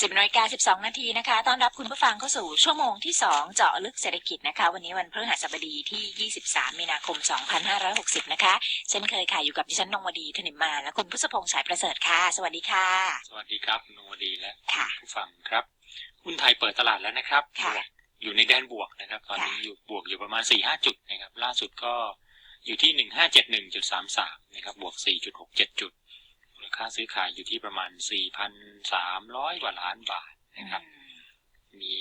10นาฬิกา12 นาทีนะคะ ต้อนรับคุณผู้ฟังเข้าสู่ชั่วโมงที่ 2 เจาะลึกเศรษฐกิจนะคะ วันนี้วันพฤหัสบดีที่ 23 มีนาคม 2560 นะคะ เช่นเคยค่ะ อยู่กับดิฉันนงวดีธนิมมา และคุณพุทธพงษ์สายประเสริฐค่ะ สวัสดีค่ะ สวัสดีครับคุณนวดีและค่ะผู้ฟังครับ หุ้นไทยเปิดตลาดแล้วนะครับค่ะบวกอยู่ในแดนบวกนะครับ ตอนนี้ค่ะอยู่บวกอยู่ประมาณ4ี่ห้าจุดนะครับ ล่าสุดก็อยู่ที่หนึ่งห้าเจ็ดหนึ่งจุดสามสามนะครับ บวกสี่จุด ค่าซื้อขายอยู่ที่ประมาณสี่พันสามร้อยกว่าล้านบาทนะครับ มี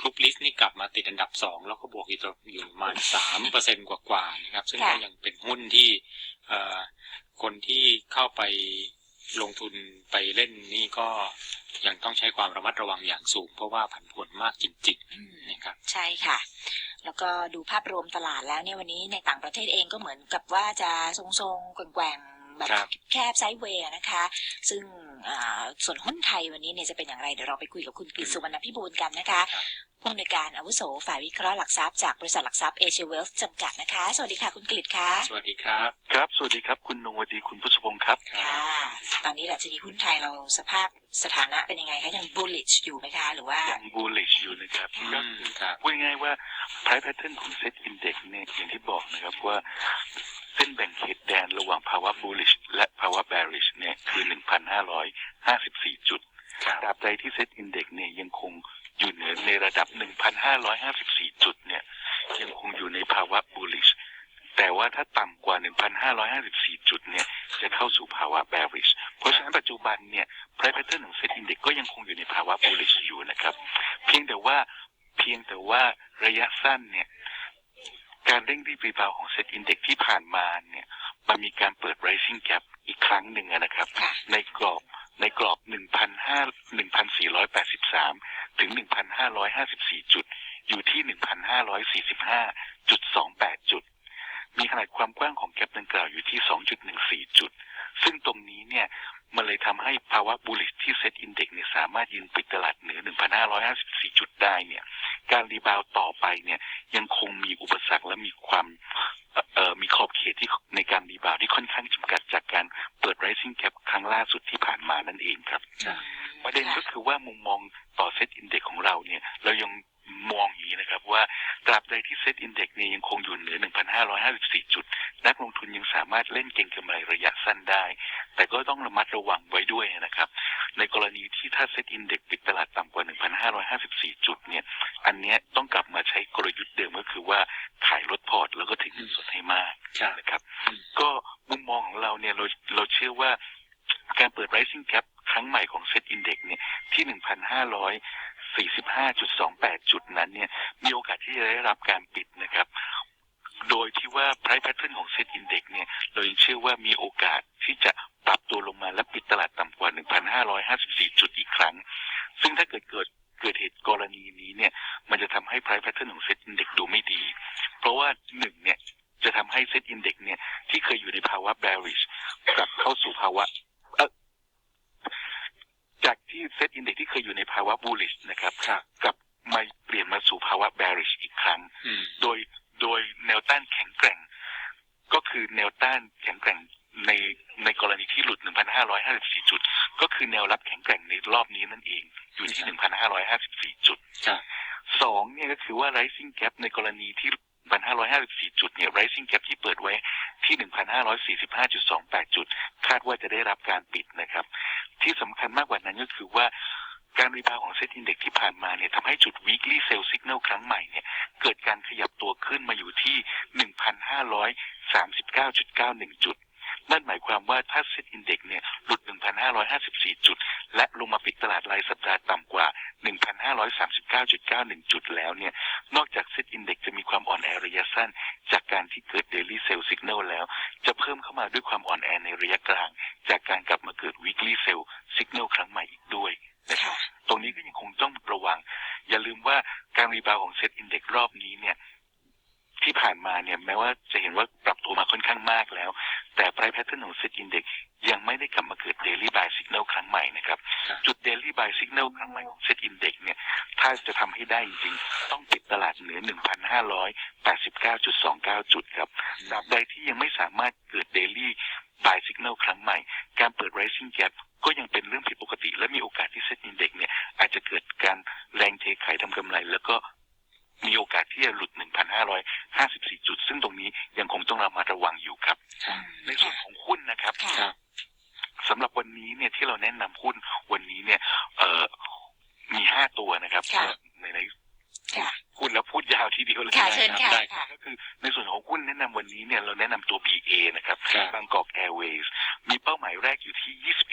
กรุ๊ปลิสต์นี่กลับมาติดอันดับสองแล้วก็บวกอยู่ตัวอยู่ประมาณสามเปอร์เซ็นกว่าๆนะครับ ซึ่งค่ะก็ยังเป็นหุ้นที่เอ่อคนที่เข้าไปลงทุนไปเล่นนี่ก็ยังต้องใช้ความระมัดระวังอย่างสูง เพราะว่าผันผวนมากจริงอืมๆนะครับใช่ค่ะ แล้วก็ดูภาพรวมตลาดแล้วเนี่ยวันนี้ในต่างประเทศเองก็เหมือนกับว่าจะทรงๆแกว่งๆ แบบครับแคบไซด์เวย์นะคะ ซึ่งอ่าส่วนหุ้นไทยวันนี้เนี่ยจะเป็นอย่างไร เดี๋ยวเราไปคุยกับคุณกฤษสุวรรณพิบูลกันนะคะครับผู้อำนวยการอาวุโสฝ่ายวิเคราะห์หลักทรัพย์จากบริษัทหลักทรัพย์เอเชียเวลส์จำกัดนะคะ สวัสดีค่ะคุณกฤษค่ะ สวัสดีครับ ครับ สวัสดีครับ คุณนงวดีคุณพุทธพงศ์ครับครัค่ะบตอนนี้ดัชนีหุ้นไทยเราสภาพสถานะเป็นยังไงคะยัง bullish อยู่ไหมคะหรือว่ายัง bullish อยู่นะครับค่ะก็อืมครับพูดง่ายๆว่า price pattern ของ set index เนี่ยอย่างที่บอกนะครับว่า เส้นแบ่งเขตแดนระหว่างภาวะ bullish และภาวะ bearish เนี่ยคือ 1,554 จุดครับตราบใดที่ set index เนี่ยยังคงอยู่เหนือในระดับ 1,554 จุดเนี่ยยังคงอยู่ในภาวะ bullish แต่ว่าถ้าต่ำกว่า 1,554 จุดเนี่ยจะเข้าสู่ภาวะ bearish เพราะฉะนั้นปัจจุบันเนี่ย price pattern ของ set index ก็ยังคงอยู่ในภาวะ bullish อยู่นะครับ เพียงแต่ว่าเพียงแต่ว่าระยะสั้นเนี่ย การเร่งรีบรีบาวของ set index ที่ผ่านมาเนี่ยมันมีการเปิด rising gap อีกครั้งหนึ่งอะนะครับค่ะในกรอบในกรอบ1,500 1,483 ถึง 1,554 จุด อยู่ที่ 1,545.28 จุด มีขนาดความกว้างของแกลบดังกล่าวอยู่ที่ 2.14 จุด ซึ่งตรงนี้เนี่ย มันเลยทำให้ภาวะบูลลิชที่เซ็ตอินเด็กเนี่ยสามารถยืนปิดตลาดเหนือ 1,554 จุดได้เนี่ย การรีบาวด์ต่อไปเนี่ยยังคงมีอุปสรรคและมีความเอ่อเอ่อมีขอบเขตที่ในการรีบาวด์ที่ค่อนข้างจำกัดจากการเปิด rising gap ครั้งล่าสุดที่ผ่านมานั่นเองครับครับประเด็นก็คือว่ามุมมองต่อเซตอินเด็กของเราเนี่ย เรายังมองอย่างนี้นะครับว่าตราบใดที่เซตอินเด็กเนี่ยยังคงอยู่เหนือ 1,554 จุด นักลง ทุนยังสามารถเล่นเก็งกำไรระยะสั้นได้ แต่ก็ต้องระมัดระวังไว้ด้วยนะครับ ในกรณีที่ถ้าเซตอินเด็กปิดตลาดต่ำกว่า 1,554 จุดเนี่ย อันเนี้ยต้องกลับมาใช้กลยุทธ์เดิมก็คือว่าขายลดพอร์ตแล้วก็ถึงเงินสดให้มากครับนะครับอืมก็มุมมองของเราเนี่ยเราเราเชื่อว่าการเปิด rising gap ครั้งใหม่ของ Set Index เนี่ยที่ 1,545.28 จุดนั้นเนี่ยมีโอกาสที่จะได้รับการปิดนะครับ โดยที่ว่า price pattern ของ Set Index เนี่ยเรายังเชื่อว่ามีโอกาสที่จะปรับตัวลงมาและปิดตลาดต่ำกว่า 1,554 จุดอีกครั้ง ซึ่งถ้าเกิดเกิดเกิดเหตุกรณีนี้เนี่ย มันจะทำให้ price pattern ของ Set Index ดูไม่ดี เพราะว่าหนึ่งเนี่ยจะทำให้ Set Index เนี่ยที่เคยอยู่ในภาวะ bearish กลับเข้าสู่ภาวะเอ่อจากที่ Set Index ที่เคยอยู่ในภาวะ bullish นะครับ ครับ กลับมาเปลี่ยนมาสู่ภาวะ bearish อีกครั้ง อืม โดยโดยแนวต้านแข็งแกร่ง ก็คือแนวต้านแข็งแกร่งในในกรณีที่หลุด 1,554 จุด ก็ คือแนวรับแข็งแกร่งในรอบนี้นั่นเอง อยู่ที่1,554จุดครับสองเนี่ยก็คือว่า rising gap ในกรณีที่1,554จุดเนี่ย rising gap ที่เปิดไว้ที่1,545.28จุด คาดว่าจะได้รับการปิดนะครับ ที่สำคัญมากกว่านั้นก็คือว่าการรีบาวของเซ็ตอินเด็กที่ผ่านมาเนี่ยทำให้จุด weekly sell signal ครั้งใหม่เนี่ยเกิดการขยับตัวขึ้นมาอยู่ที่ 1,539.91 จุด นั่นหมายความว่าถ้าเซ็ตอินเด็กเนี่ยหลุด 1,554 จุด และลงมาปิดตลาดรายสัปดาห์ต่ำกว่า 1,539.91 จุดแล้วเนี่ย นอกจากเซ็ตอินเด็กจะมีความอ่อนแอระยะสั้น จากการที่เกิด daily sell signal แล้ว จะเพิ่มเข้ามาด้วยความอ่อนแอในระยะกลาง จากการกลับมาเกิด weekly sell signal ครั้งใหม่อีกด้วยนะครับค่ะตรงนี้ก็ยังคงต้องระวัง อย่าลืมว่าการรีบาวของเซ็ตอินเด็กรอบนี้เนี่ยที่ผ่านมาเนี่ยแม้ว่าจะเห็นว่าปรับตัวมาค่อนข้างมากแล้ว แต่ price pattern ของ SET Index ยังไม่ได้กลับมาเกิดเดลิใ buy signal ครั้งใหม่นะครับ จุดเดลิใ buy signal ครั้งใหม่ของเซตอินเด็กเนี่ย ถ้าจะทำให้ได้จริงๆ ต้องปิดตลาดเหนือหนึ่งพันห้าร้อยแปดสิบเก้าจุดสองเก้าจุดครับดับใดที่ยังไม่สามารถเกิดเดลิใ buy signal ครั้งใหม่ การเปิด rising gap ก็ยังเป็นเรื่องผิดปกติ และมีโอกาสที่เซตอินเด็กเนี่ยอาจจะเกิดการแรงเทขายทำกำไร แล้วก็มีโอกาสที่จะหลุด 1,554 จุด ซึ่งตรงนี้ยังคงต้องระมัดระวังอยู่ครับ ราแนะนำหุ้นวันนี้เนี่ย เออมีห้าตัวนะครับในในพูดแล้วพูดยาวทีเดียวเลยนะครับได้ก็คือในส่วนของหุ้นแนะนำวันนี้เนี่ยเราแนะนำตัว BA นะครับบางกอกแอร์เวย์มีเป้าหมายแรกอยู่ที่ยี่สิ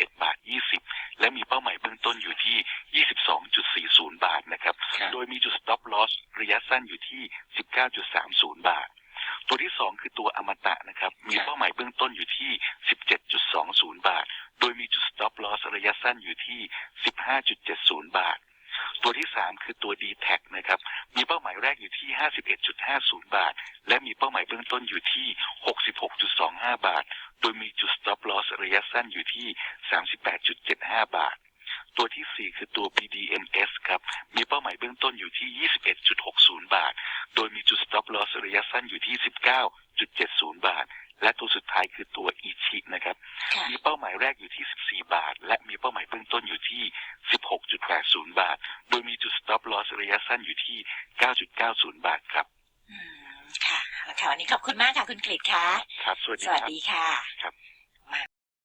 61.50 บาท และมีเป้าหมายเบื้องต้นอยู่ที่ 66.25 บาท โดยมีจุด stop loss ระยะสั้นอยู่ที่ 38.75 บาท ตัวที่ 4 คือตัว BDMS ครับ มีเป้าหมายเบื้องต้นอยู่ที่ 21.60 บาท โดยมีจุด stop loss ระยะสั้นอยู่ที่ 19.70 บาทและตัวสุดท้ายคือตัวอีชินะครับ มีเป้าหมายแรกอยู่ที่ 14 บาท และมีเป้าหมาย จุด stop loss ระยะสั้นอยู่ที่ 9.90 บาทครับอืมค่ะแล้วค่ะวันนี้ขอบคุณมากค่ะคุณกฤษค่ะ ครับ สวัสสดีวัสครับดีค่ะ ครับ